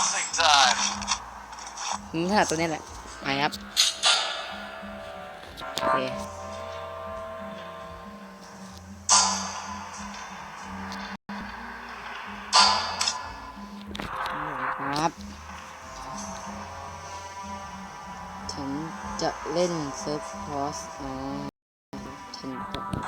Bouncing time. ผมถนัดตัวนี้แหละไปครับโอเคครับฉันจะเล่นเซิร์ฟคอสอ๋อฉันจะ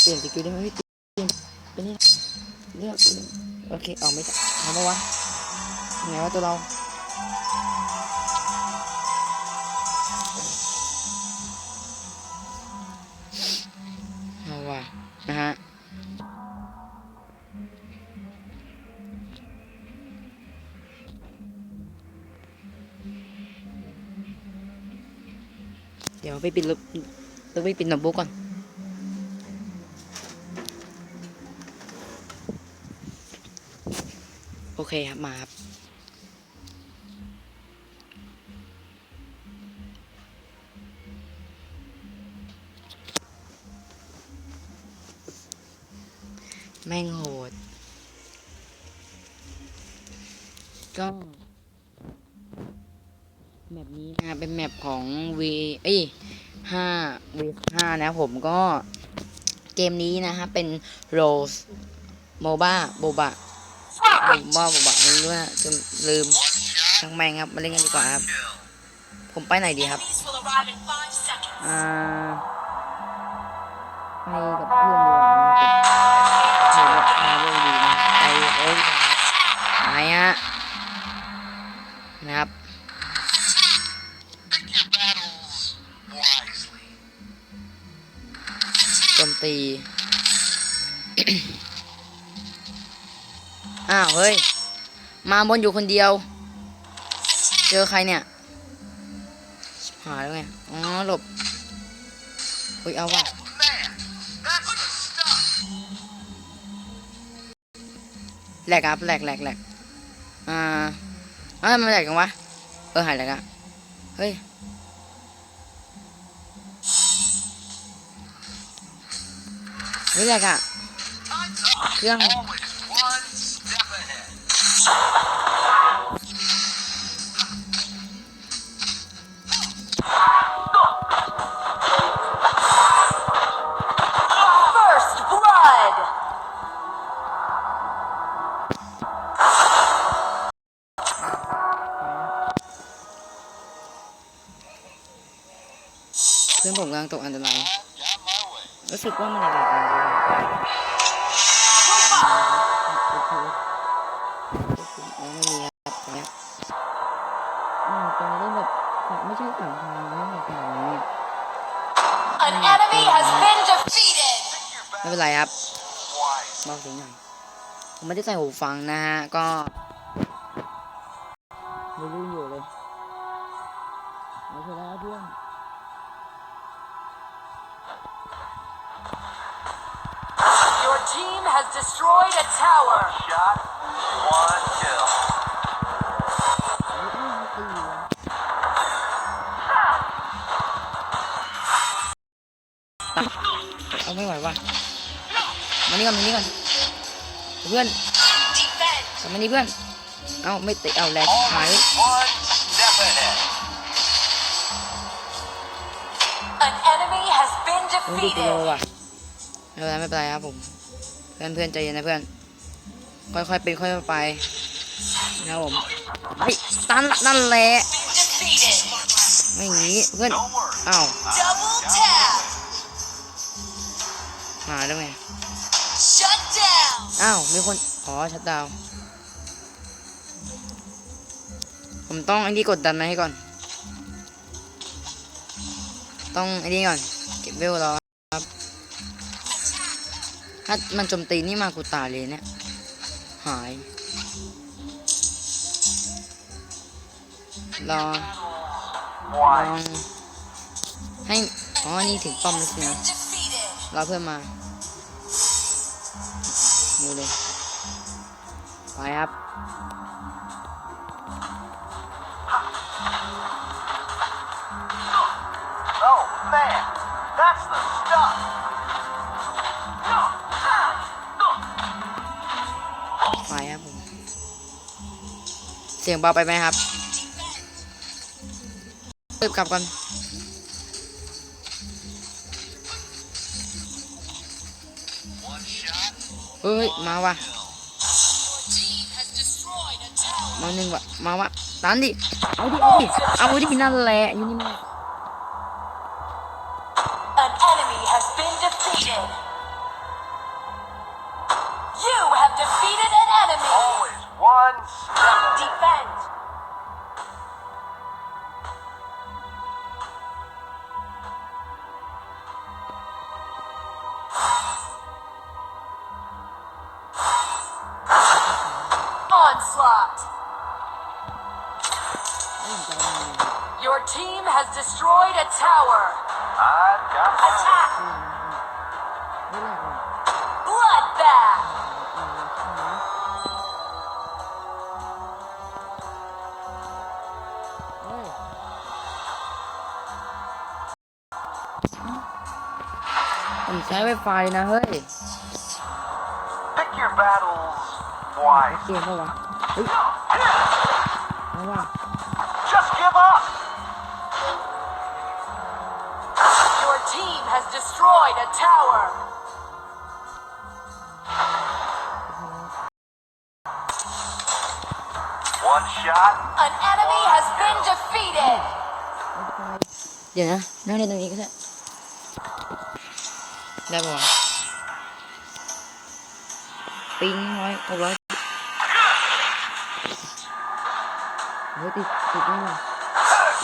เปลี่ยนสกิลได้ไหมพี่เปลี่ยนเป็นนี่เลือกโอเค เอาไม่ได้เอาปะวะไงวะตัวเรา เดี๋ยวไปปิดลบต้องไปปิดหนบบุ๊กก่อน โอเคครับ มาครับแม่งโหดก็ แมปนี้นะเป็นแมปของ V เอ้ยห้า V ห้านะผมก็เกมนี้นะฮะเป็น Rose MOBA โบบะผมว่าโบบะไม่รู้ว่าจะลืม One shot. ช่างแม่งครับ มาเล่นกันดีกว่าครับ ผมไปไหนดีครับอ่าไปกับเพื่อนดีกว่า เฮ้ย มาบนอยู่คนเดียว เจอใครเนี่ย หายแล้วไง อ๋อ หลบอุ้ยเอาว่ะแหลกครับแหลกแหลกแหลกอ่าเอ้ยมันแหลกกันวะ เออหายแหลกอะเฮ้ย เฮ้ยแหลกอะ Time's up. Kaya nga. Always เพื่อนผมกำลังตกอันตราย I got my way. รู้สึกว่ามันแหลก An enemy has been defeated. Pick your ไม่ battles เป็นไรครับ wisely. เบาเสียงหน่อยผมไม่ได้ใส่หูฟังนะฮะ ก็ วว่ะมานี่ก่อนมานี่ก่อนเพื่อน Defense. ทำมานี่เพื่อนเอาไม่ติเอาแรงหาย Always one step ahead. An enemy has been ต้องดูกิโล defeated. ว่ะไม่เป็นไรไม่เป็นไรครับผมเพื่อนเพื่อนใจเย็นนะเพื่อน ค่อยๆเป็นค่อยๆไปนะครับผมเฮ้ยตันนั่นแหละ Defeated. ไม่อย่างงี้เพื่อน Don't worry. อ้าว Double tap. หาได้ไหม Shut down. อ้าว มีคน อ๋อ ชัดดาวน์ผมต้องไอ้นี่กดดันมาให้ก่อน ต้องไอ้นี่ก่อน เก็บเวลรอครับ ถ้ามันโจมตีนี่มากูตายเลยเนี่ย หาย รอลอง Wise. ให้ อ๋อ นี่ถึงป้อมแล้วสินะ Defeated. รอเพื่อนมา นี่เลยไปครับไปครับผมเสียงเบาไปไหมครับเติบกลับกัน เฮ้ย มาว่ะ Team has destroyed a tower. มาหนึ่งว่ะมาว่ะตันดิ เอาดิ เอาดิ เอาดินั่นแหละอยู่นี่แม่ An Bloodbath. ผมใช้ไวไฟนะ เฮ้ย Pick your battles wisely. เกมปะวะ เฮ้ยเอาว่ะ Just give up. Your team has destroyed a tower. Shot. An enemy has been defeated. เดี๋ยวนะนั่งเล่นตรงนี้ก็ได้ได้ปะวะปิงร้อยหกร้อยเฮ้ยติดติดนี่ว่ะ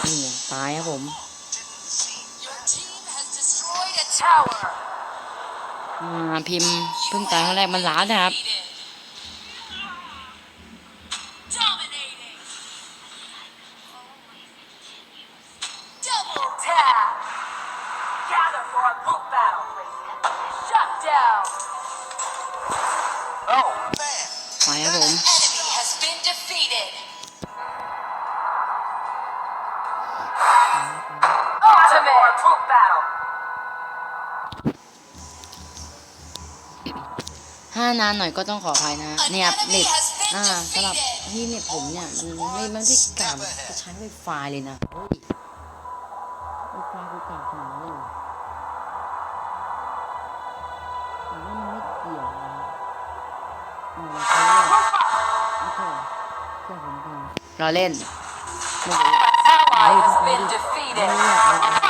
นี่ไงตายครับผม Your team has destroyed a tower. อ่าพิมพ์เพิ่งตายครั้งแรกมันล้านนะครับ Ultimate group battle. ถ้านานหน่อยก็ต้องขออภัยนะเนี่ยครับเน็ตอ่าสำหรับที่เน็ตผมเนี่ย มันไม่ไม่ได้กล่าวจะใช้ไวไฟเลยนะเฮ้ยไวไฟกูกล่าวขนาดนั้นเลยเหรอแต่ว่ามันไม่เกี่ยวนะอ่าใช้เลยโอเคเชื่อผมก่อนรอเล่นไม่รู้ Ally has been ไม่ defeated.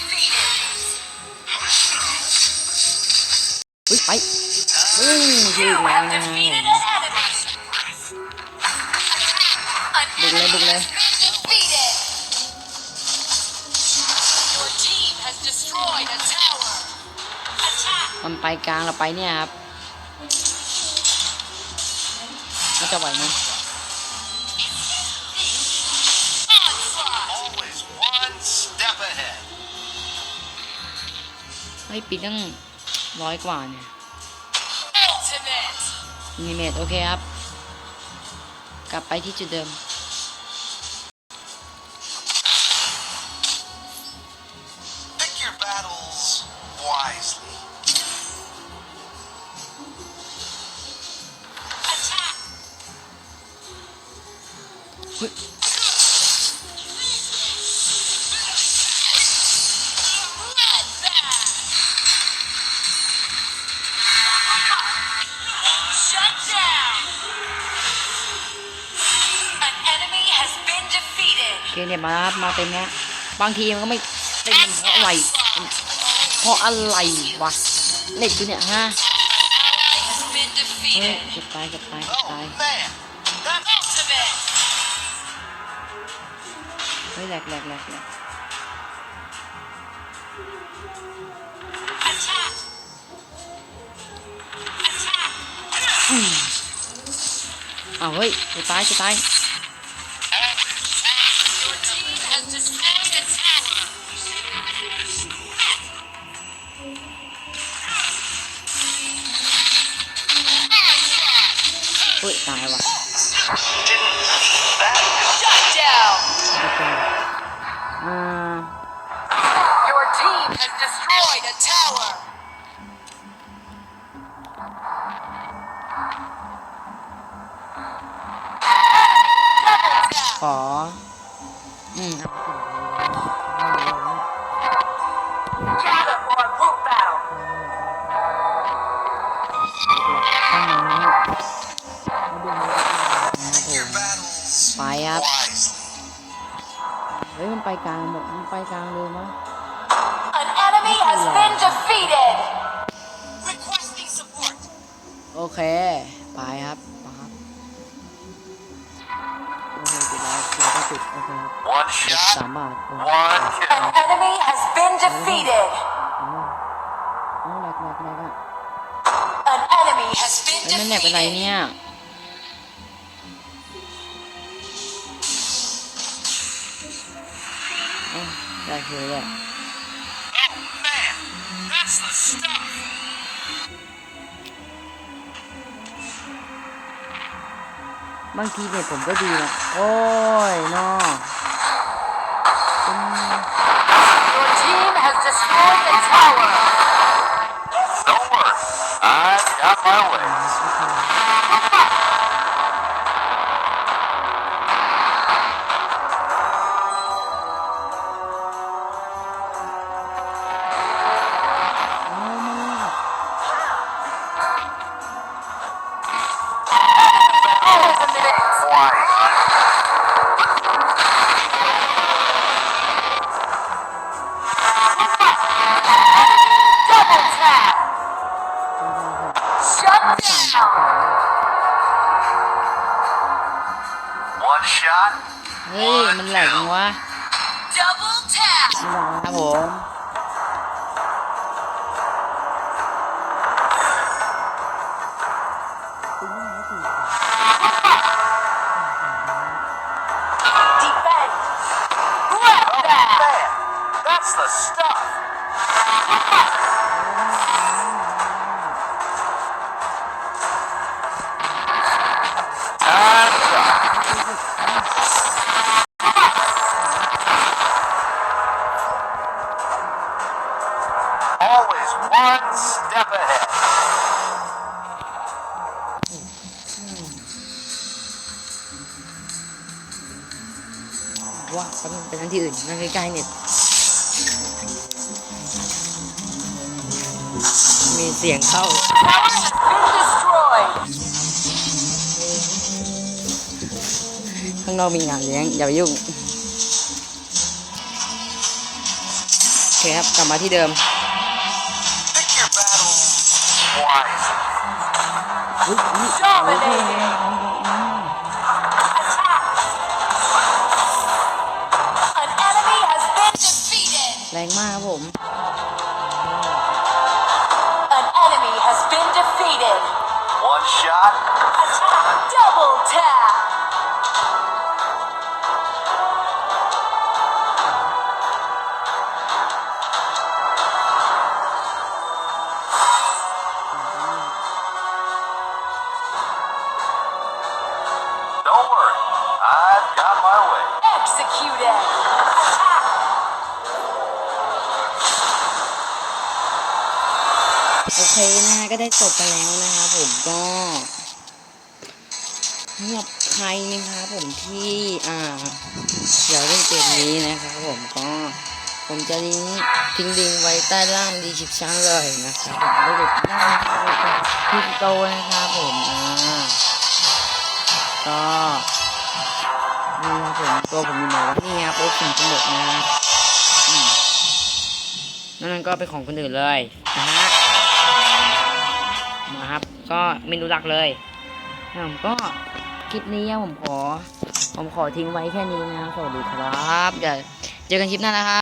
ไปอืมคือ You อีกแล้ว have นะฮะ defeated an enemy. An บุกเลยบุกเลย defeated. Your team has destroyed a tower. Attack. มันไปกลางเราไปเนี่ยครับมันจะไหวไหม Onslaught. Always one step ahead. เฮ้ยปีตั้งร้อยกว่าเนี่ย Ultimate. มิ นิเมตรโอเคครับ กลับไปที่จุดเดิม Pick เคเนี่ยมามาเต็มเนี้ยบางทีมันก็ไม่เต็มมันเพราะอะไรเพราะอะไรวะเน็ตกูเนี่ยฮะเฮ้ยเก็บตายเก็บตายเก็บตายเฮ้ยแหลกแหลกแหลกแหลกอ้าวเฮ้ยจะตายจะตาย ตายว่ะ Didn't see that. Shut down. ไม่ตายอ่า Your team has destroyed a tower. ขอ อืม Gather for a กลางหมดมันไปกลางเลยมั้ย An enemy has been defeated. Requesting support. โอเค ไปครับไปครับโอเคจุดแล้วจุดแล้วก็จุดโอเคครับ One จุด shot, สามบาทโอเค one An kill. enemy has been defeated. อ๋ออ๋อแหลกแหลกแหลกอะ An enemy has been เฮ้ยมันแหลกเป็นไร defeated. เนี่ย อ้าได้คือเลย Oh man, that's the stuff. บางทีเนี่ยผมก็ดีนะ โอ้ยนอเป็น Your team has destroyed a tower. Don't worry, I've got my ways. man, that's the stuff. Time's up. Always one step ahead. ว่าแป๊บนึงไปนั่งที่อื่นนั่งใกล้ๆเนี่ย มีเสียงเข้า Tower has been destroyed. ข้างนอกมีงานเลี้ยง อย่าไปยุ่ง โอเคครับ กลับมาที่เดิม Pick One shot, Double tap. ได้จบไปแล้วนะครับผมก็สำหรับใครนะครับผมที่อ่าอยากเล่นเกมนี้นะครับผมก็ผมจะลิงก์ทิ้งลิงไว้ใต้ล่างดีชิปชั่นเลยนะครับผมได้แบบหน้าคริปโตนะครับผมอ่าก็นี่ครับผมตัวผมอยู่ไหนวะนี่ครับโอ้ผมจะหมดนะนั่นก็เป็นของคนอื่นเลยนะฮะ นะครับ ก็เมนูหลักเลยผมก็คลิปนี้ผมขอ ผมขอทิ้งไว้แค่นี้นะสวัสดีครับเดี๋ยวเจอกันคลิปหน้านะครับ